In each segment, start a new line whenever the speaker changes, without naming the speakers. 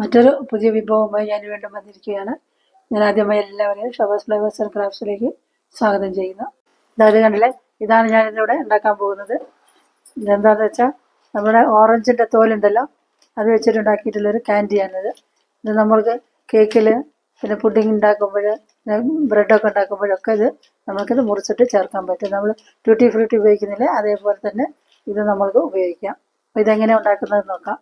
മറ്റൊരു പുതിയ വിഭവവുമായി ഞാൻ വീണ്ടും വന്നിരിക്കുകയാണ്. ഞാൻ ആദ്യമായി എല്ലാവരെയും ഷവേഴ്സ് ഫ്ലേവേഴ്സ് ആൻഡ് ക്രാഫ്റ്റ്സിലേക്ക് സ്വാഗതം ചെയ്യുന്നു. അതായത് കണ്ടില്ലേ? ഇതാണ് ഞാൻ ഇന്നിവിടെ ഉണ്ടാക്കാൻ പോകുന്നത്. ഇതെന്താണെന്ന് വെച്ചാൽ നമ്മുടെ ഓറഞ്ചിന്റെ തോലുണ്ടല്ലോ? അത് വെച്ചിട്ട് ഉണ്ടാക്കിയിട്ടുള്ളൊരു ക്യാൻഡിയാണിത്. ഇത് നമ്മൾക്ക് കേക്കിൽ പിന്നെ പുഡിംഗ് ഉണ്ടാക്കുമ്പോൾ ബ്രെഡൊക്കെ ഉണ്ടാക്കുമ്പോഴൊക്കെ ഇത് നമുക്കിത് മുറിച്ചിട്ട് ചേർക്കാൻ പറ്റും. നമ്മൾ ട്യൂട്ടി ഫ്രൂട്ടി ഉപയോഗിക്കുന്നില്ലേ അതേപോലെ തന്നെ ഇത് നമ്മൾക്ക് ഉപയോഗിക്കാം. അപ്പോൾ ഇതെങ്ങനെ ഉണ്ടാക്കുന്നത് നോക്കാം.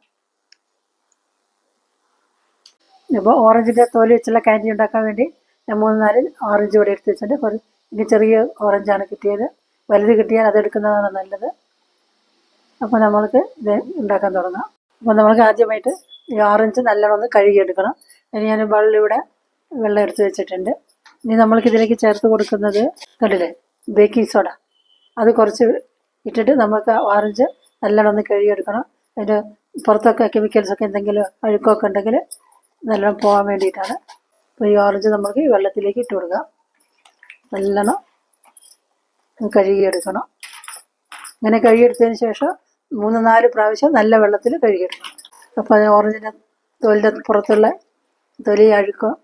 ഇപ്പോൾ ഓറഞ്ചിന്റെ തോൽ വെച്ചുള്ള കാൻഡി ഉണ്ടാക്കാൻ വേണ്ടി ഞാൻ മൂന്ന് നാല് ഓറഞ്ച് ഇവിടെ എടുത്ത് വെച്ചിട്ടുണ്ട്. കുറച്ച് എനിക്ക് ചെറിയ ഓറഞ്ചാണ് കിട്ടിയത്. വലുത് കിട്ടിയാൽ അത് എടുക്കുന്നതാണ് നല്ലത്. അപ്പോൾ നമ്മൾക്ക് ഇത് ഉണ്ടാക്കാൻ തുടങ്ങാം. അപ്പോൾ നമ്മൾക്ക് ആദ്യമായിട്ട് ഈ ഓറഞ്ച് നല്ലവണ്ണം ഒന്ന് കഴുകിയെടുക്കണം. അതിന് ഞാൻ ബള്ളിവിടെ വെള്ളം എടുത്ത് വെച്ചിട്ടുണ്ട്. ഇനി നമ്മൾക്ക് ഇതിലേക്ക് ചേർത്ത് കൊടുക്കുന്നത് കണ്ടില്ലേ? ബേക്കിംഗ് സോഡ അത് കുറച്ച് ഇട്ടിട്ട് നമുക്ക് ഓറഞ്ച് നല്ലവണ്ണം ഒന്ന് കഴുകിയെടുക്കണം. അതിന്റെ പുറത്തൊക്കെ കെമിക്കൽസൊക്കെ എന്തെങ്കിലും അഴുക്കൊക്കെ ഉണ്ടെങ്കിൽ നല്ലോണം പോകാൻ വേണ്ടിയിട്ടാണ്. അപ്പോൾ ഈ ഓറഞ്ച് നമുക്ക് വെള്ളത്തിലേക്ക് ഇട്ട് കൊടുക്കാം. നല്ലോണം കഴുകിയെടുക്കണം. ഇങ്ങനെ കഴുകിയെടുത്തതിന് ശേഷം മൂന്ന് നാല് പ്രാവശ്യം നല്ല വെള്ളത്തിൽ കഴുകിയെടുക്കണം. അപ്പോൾ അത് ഓറഞ്ചിന്റെ തൊലിന്റെ പുറത്തുള്ള തൊലി അഴുക്കും.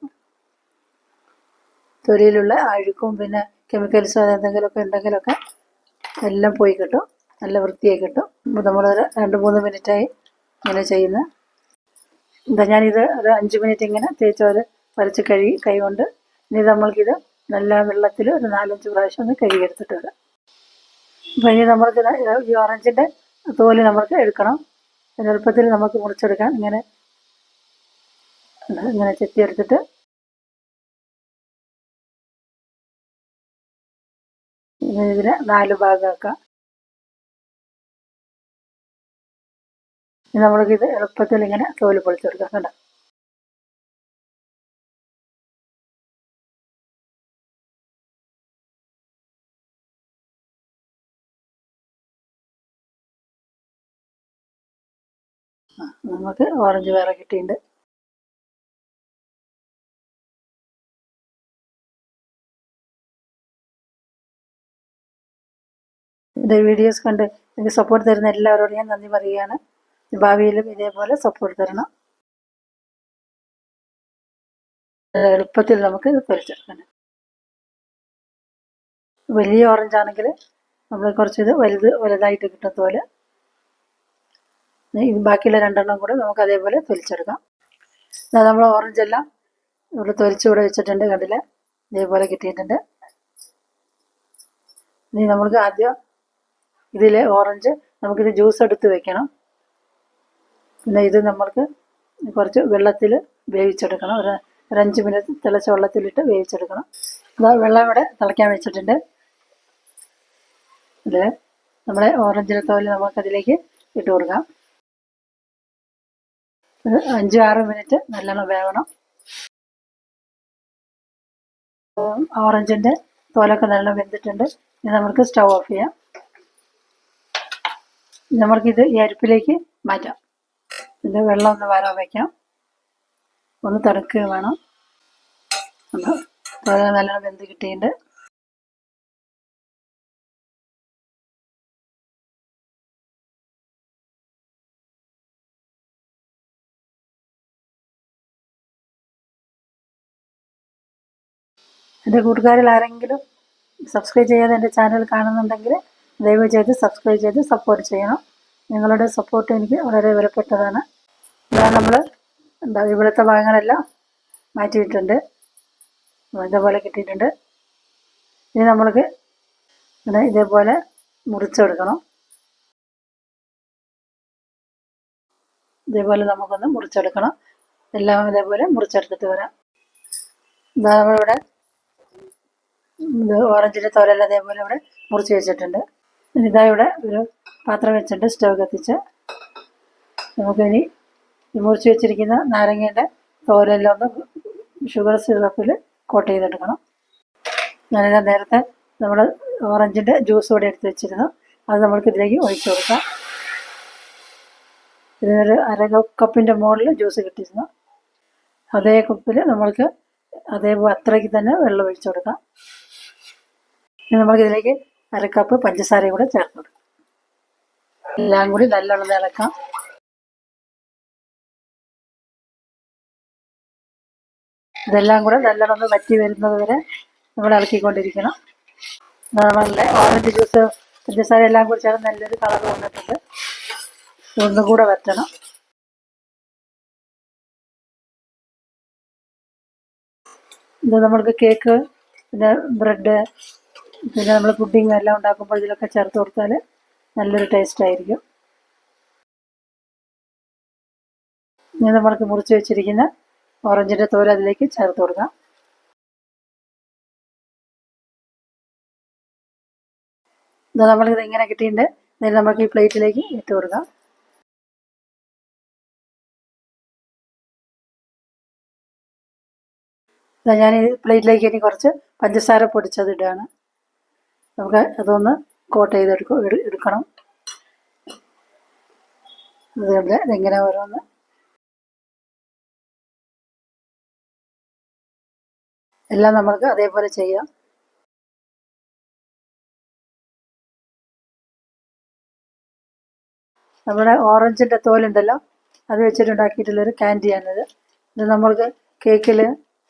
തൊലിയിലുള്ള അഴുക്കും പിന്നെ കെമിക്കൽസും അതെന്തെങ്കിലുമൊക്കെ ഉണ്ടെങ്കിലൊക്കെ എല്ലാം പോയി കിട്ടും. നല്ല വൃത്തിയായി കിട്ടും. അപ്പോൾ നമ്മൾ രണ്ട് മൂന്ന് മിനിറ്റായി ഇങ്ങനെ ചെയ്യുന്ന എന്താ ഞാനിത് ഒരു അഞ്ച് മിനിറ്റ് ഇങ്ങനെ തേച്ചോര് വരച്ച് കഴുകി കൈ കൊണ്ട് ഇനി നമ്മൾക്കിത് നല്ല വെള്ളത്തിൽ ഒരു നാലഞ്ച് പ്രാവശ്യം ഒന്ന് കഴുകിയെടുത്തിട്ട് വരാം. അപ്പോൾ ഇനി നമ്മൾക്ക് ഈ ഓറഞ്ചിന്റെ തോൽ നമ്മൾക്ക് എടുക്കണം. എളുപ്പത്തിൽ നമുക്ക് മുറിച്ചെടുക്കാം. ഇങ്ങനെ ഇങ്ങനെ ചെത്തിയെടുത്തിട്ട് ഇതിന് നാല് ഭാഗമാക്കാം. നമ്മൾക്കിത് എളുപ്പത്തിൽ ഇങ്ങനെ തോൽ പൊളിച്ചെടുക്കാം കേട്ടോ നമുക്ക് ഓറഞ്ച് വേറെ കിട്ടിയിട്ടുണ്ട്. ഇത് വീഡിയോസ് കണ്ട് എനിക്ക് സപ്പോർട്ട് തരുന്ന എല്ലാവരോടും ഞാൻ നന്ദി പറയുകയാണ്. ഭാവിയിലും ഇതേപോലെ സപ്പോർട്ട് തരണം. എളുപ്പത്തിൽ നമുക്ക് ഇത് പൊരിച്ചെടുക്കണം വലിയ ഓറഞ്ച് ആണെങ്കിൽ നമ്മൾ കുറച്ച് ഇത് വലുത് വലുതായിട്ട് കിട്ടുന്ന പോലെ ഇത് ബാക്കിയുള്ള രണ്ടെണ്ണം കൂടെ നമുക്ക് അതേപോലെ തൊലിച്ചെടുക്കാം. നമ്മൾ ഓറഞ്ച് എല്ലാം ഇവിടെ തൊലിച്ച് ഇവിടെ വെച്ചിട്ടുണ്ട് കണ്ടില്ല? ഇതേപോലെ കിട്ടിയിട്ടുണ്ട്. ഇനി നമുക്ക് ആദ്യം ഇതിലെ ഓറഞ്ച് നമുക്കിത് ജ്യൂസ് എടുത്ത് വെക്കണം. പിന്നെ ഇത് നമ്മൾക്ക് കുറച്ച് വെള്ളത്തിൽ വേവിച്ചെടുക്കണം. ഒരു ഒരഞ്ച് മിനിറ്റ് തിളച്ച വെള്ളത്തിലിട്ട് വേവിച്ചെടുക്കണം. ഇതാ വെള്ളം ഇവിടെ തിളയ്ക്കാൻ വെച്ചിട്ടുണ്ട്. ഇത് നമ്മുടെ ഓറഞ്ചിന് തോൽ നമുക്കതിലേക്ക് ഇട്ട് കൊടുക്കാം. ഒരു അഞ്ച് ആറ് മിനിറ്റ് നല്ലോണം വേവണം. ഓറഞ്ചിന്റെ തോലൊക്കെ നല്ലോണം വെന്തിട്ടുണ്ട്. ഇനി നമുക്ക് സ്റ്റൗ ഓഫ് ചെയ്യാം. നമുക്കിത് ഈ അരിപ്പിലേക്ക് മാറ്റാം. ഇത് വെള്ളം ഒന്ന് വരാൻ വയ്ക്കാം ഒന്ന് തണുക്കുകയും വേണം. തോല നല്ല വെന്ത് കിട്ടിയിട്ടുണ്ട്. എന്റെ കൂട്ടുകാരിൽ ആരെങ്കിലും സബ്സ്ക്രൈബ് ചെയ്യാതെ എന്റെ ചാനൽ കാണുന്നുണ്ടെങ്കിൽ ദയവ് ചെയ്ത് സബ്സ്ക്രൈബ് ചെയ്ത് സപ്പോർട്ട് ചെയ്യണം. നിങ്ങളുടെ സപ്പോർട്ട് എനിക്ക് വളരെ വിലപ്പെട്ടതാണ്. ഇതാ നമ്മൾ എന്താ ഇവിടുത്തെ ഭാഗങ്ങളെല്ലാം മാറ്റിയിട്ടുണ്ട്. ഇതേപോലെ കിട്ടിയിട്ടുണ്ട്. ഇനി നമ്മൾക്ക് ഇതേപോലെ മുറിച്ചെടുക്കണം ഇതേപോലെ നമുക്കൊന്ന് മുറിച്ചെടുക്കണം എല്ലാം ഇതേപോലെ മുറിച്ചെടുത്തിട്ട് വരാം. ഇതാ നമ്മളിവിടെ ഇത് ഓറഞ്ചിന്റെ തോലെല്ലാം അതേപോലെ ഇവിടെ മുറിച്ച് വെച്ചിട്ടുണ്ട്. ഇതാ ഇവിടെ ഒരു പാത്രം വെച്ചിട്ട് സ്റ്റവ് കത്തിച്ച്. നമുക്കിനി ഈ മുറിച്ച് വെച്ചിരിക്കുന്ന നാരങ്ങയുടെ തോലെല്ലാം ഒന്ന് ഷുഗർ സിറപ്പിൽ കോട്ട് ചെയ്തെടുക്കണം. ഞാനിത് നേരത്തെ നമ്മൾ ഓറഞ്ചിന്റെ ജ്യൂസ് കൂടെ എടുത്ത് വെച്ചിരുന്നു. അത് നമ്മൾക്ക് ഇതിലേക്ക് ഒഴിച്ചു കൊടുക്കാം. ഇതിനൊരു അര കപ്പിന്റെ മുകളിൽ ജ്യൂസ് കിട്ടിയിരുന്നു. അതേ കപ്പിൽ നമ്മൾക്ക് അതേപോലെ അത്രയ്ക്ക് തന്നെ വെള്ളം ഒഴിച്ചു കൊടുക്കാം. ഇനി നമുക്ക് ഇതിലേക്ക് അര കപ്പ് പഞ്ചസാരയും കൂടെ ചേർത്ത് കൊടുക്കാം. എല്ലാം കൂടി നല്ലോണം ഇളക്കാം. ഇതെല്ലാം കൂടെ നല്ലോണം വറ്റി വരുന്നത് വരെ നമ്മൾ ഇളക്കിക്കൊണ്ടിരിക്കണം. നല്ല ഓറഞ്ച് ജ്യൂസ് പഞ്ചസാര എല്ലാം ചേർന്ന് നല്ലൊരു കളർ വന്നിട്ടുണ്ട്. ഒന്നും കൂടെ വറ്റണം. ഇത് നമ്മൾക്ക് കേക്ക് പിന്നെ ബ്രെഡ് പിന്നെ നമ്മൾ പുഡിങ് എല്ലാം ഉണ്ടാക്കുമ്പോൾ ഇതിലൊക്കെ ചേർത്ത് കൊടുത്താൽ നല്ലൊരു ടേസ്റ്റ് ആയിരിക്കും. ഇനി നമ്മൾക്ക് മുറിച്ച് വെച്ചിരിക്കുന്ന ഓറഞ്ചിന്റെ തോൽ അതിലേക്ക് ചേർത്ത് കൊടുക്കാം. ഇത് നമ്മളിത് ഇങ്ങനെ കിട്ടിയിട്ടുണ്ട്. ഇതിന് നമുക്ക് ഈ പ്ലേറ്റിലേക്ക് ഇട്ട് കൊടുക്കാം. ഞാൻ ഈ പ്ലേറ്റിലേക്ക് ഇനി കുറച്ച് പഞ്ചസാര പൊടിച്ചത് ഇടുകയാണ് നമുക്ക് അതൊന്ന് കോട്ട് ചെയ്തെടുക്കും എടുക്കണം. അതുകൊണ്ട് ഇതെങ്ങനെ ഓരോന്ന് എല്ലാം നമ്മൾക്ക് അതേപോലെ ചെയ്യാം. നമ്മുടെ ഓറഞ്ചിന്റെ തോലുണ്ടല്ലോ അത് വെച്ചിട്ടുണ്ടാക്കിയിട്ടുള്ളൊരു ക്യാൻഡിയാണിത്. ഇത് നമ്മൾക്ക് കേക്കിൽ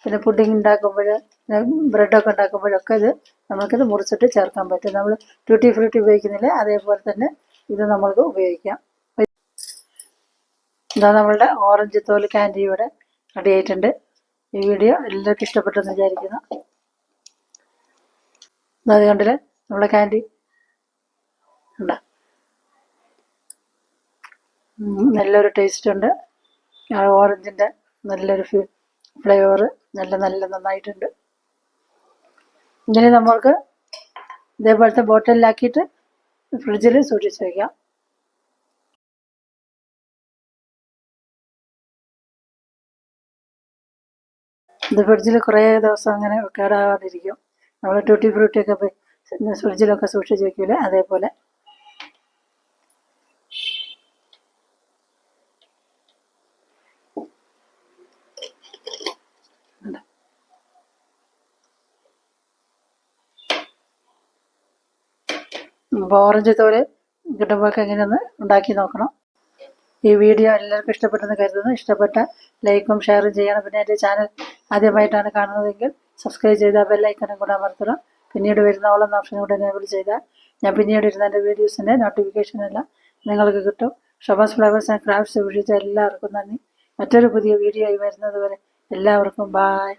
പിന്നെ പുഡിംഗ് ഉണ്ടാക്കുമ്പോൾ പിന്നെ ബ്രെഡൊക്കെ ഉണ്ടാക്കുമ്പോഴൊക്കെ ഇത് നമുക്കിത് മുറിച്ചിട്ട് ചേർക്കാൻ പറ്റും. നമ്മൾ ട്യൂട്ടി ഫ്രൂട്ടി ഉപയോഗിക്കുന്നില്ല അതേപോലെ തന്നെ ഇത് നമ്മൾക്ക് ഉപയോഗിക്കാം. ഇതാ നമ്മളുടെ ഓറഞ്ച് തോൽ ക്യാൻഡി ഇവിടെ റെഡി ആയിട്ടുണ്ട്. ഈ വീഡിയോ എല്ലാവർക്കും ഇഷ്ടപ്പെട്ടെന്ന് വിചാരിക്കുന്നു. അത് കണ്ടില്ലേ? നമ്മളെ ക്യാൻഡി ഉണ്ട് നല്ലൊരു ടേസ്റ്റ് ഉണ്ട്. ഓറഞ്ചിന്റെ നല്ലൊരു ഫ്ലേവർ നല്ല നല്ല നന്നായിട്ടുണ്ട്. ഇങ്ങനെ നമ്മൾക്ക് ഇതേപോലത്തെ ബോട്ടിലാക്കിയിട്ട് ഫ്രിഡ്ജിൽ സൂക്ഷിച്ച് വയ്ക്കാം ഇത് ഫ്രിഡ്ജിൽ കുറേ ദിവസം അങ്ങനെ കേടാവാതിരിക്കും നമ്മൾ ട്യൂട്ടി ഫ്രൂട്ടിയൊക്കെ പോയി ഫ്രിഡ്ജിലൊക്കെ സൂക്ഷിച്ച് വെക്കൂലേ? അതേപോലെ. ഓറഞ്ച് തോൽ കിട്ടുമ്പോഴൊക്കെ എങ്ങനെയൊന്ന് ഉണ്ടാക്കി നോക്കണം. ഈ വീഡിയോ എല്ലാവർക്കും ഇഷ്ടപ്പെട്ടെന്ന് കരുതുന്നു. ഇഷ്ടപ്പെട്ട ലൈക്കും ഷെയറും ചെയ്യണം. പിന്നെ എന്റെ ചാനൽ ആദ്യമായിട്ടാണ് കാണുന്നതെങ്കിൽ സബ്സ്ക്രൈബ് ചെയ്താൽ ബെല്ലൈക്കനും കൂടെ അമർത്തണം. പിന്നീട് വരുന്ന ഓളം ഓപ്ഷൻ കൂടെ എനേബിൾ ചെയ്താൽ ഞാൻ പിന്നീട് ഇരുന്ന എന്റെ വീഡിയോസിന്റെ നോട്ടിഫിക്കേഷൻ എല്ലാം നിങ്ങൾക്ക് കിട്ടും. ഷോബാസ് ഫ്ലവേഴ്സ് ആൻഡ് ക്രാഫ്റ്റ്സ് വീഡിയോസ് എല്ലാവർക്കും നന്ദി. മറ്റൊരു പുതിയ വീഡിയോ ആയി വരുന്നത് വരെ എല്ലാവർക്കും ബായ്